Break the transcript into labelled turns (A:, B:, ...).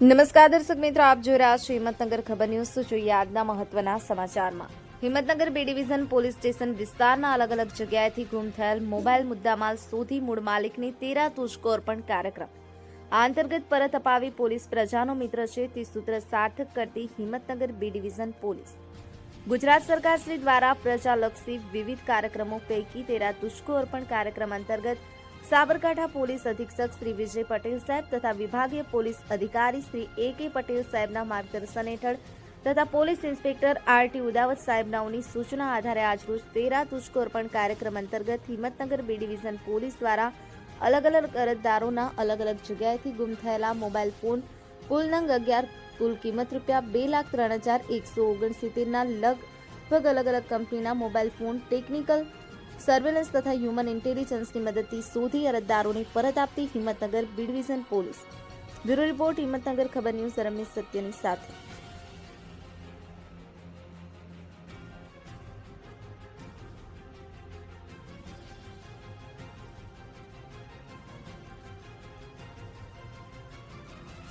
A: નમસ્કાર દર્શક મિત્રો, આપ જોઈ રહ્યા છો હિંમતનગર ખબર ન્યૂઝ. જોઈએ આજના મહત્વના સમાચારમાં. હિંમતનગર બે ડિવિઝન પોલીસ સ્ટેશન વિસ્તારના અલગ અલગ જગ્યાએથી ગુમ થયેલ મોબાઈલ મુદ્દામાલ શોધી મૂળ માલિકની તેરા તુષ્કો અર્પણ કાર્યક્રમ. આ અંતર્ગત પરત અપાવી પોલીસ પ્રજાનો મિત્ર છે, તે સૂત્ર સાર્થક કરતી હિંમતનગર બે ડિવિઝન પોલીસ. ગુજરાત સરકારશ્રી દ્વારા પ્રજાલક્ષી વિવિધ કાર્યક્રમો પૈકી તેરા તુષ્કો અર્પણ કાર્યક્રમ અંતર્ગટ સાબરકાંઠા પોલીસ અધિક્ષક શ્રી વિજય પટેલ સાહેબ તથા વિભાગીય પોલીસ અધિકારી શ્રી એ કે પટેલ સાહેબના માર્ગદર્શન હેઠળ તથા police inspector R T Udawat સાહેબનાઓની સૂચના આધારે આજરોજ તેરા તુષ્કોર્પણ કાર્યક્રમ અંતર્ગત હિંમતનગર બી ડિવિઝન પોલીસ દ્વારા અલગ અલગ અરજદારોના અલગ અલગ જગ્યાએથી ગુમ થયેલા મોબાઈલ ફોન કુલ નંગ અગિયાર, કુલ કિંમત રૂપિયા બે લાખ ત્રણ હજાર એકસો ઓગણસિત્તેરના લગભગ અલગ અલગ કંપનીના મોબાઈલ ફોન, ટેકનિકલ સર્વેલન્સ તથા હ્યુમન ઇન્ટેલિજન્સની મદદથી શોધી અરજદારોને પરત આપતી Himmatnagar B division police bureau report Himmatnagar, ખબર ન્યૂઝ રમેશ સત્યની સાથે.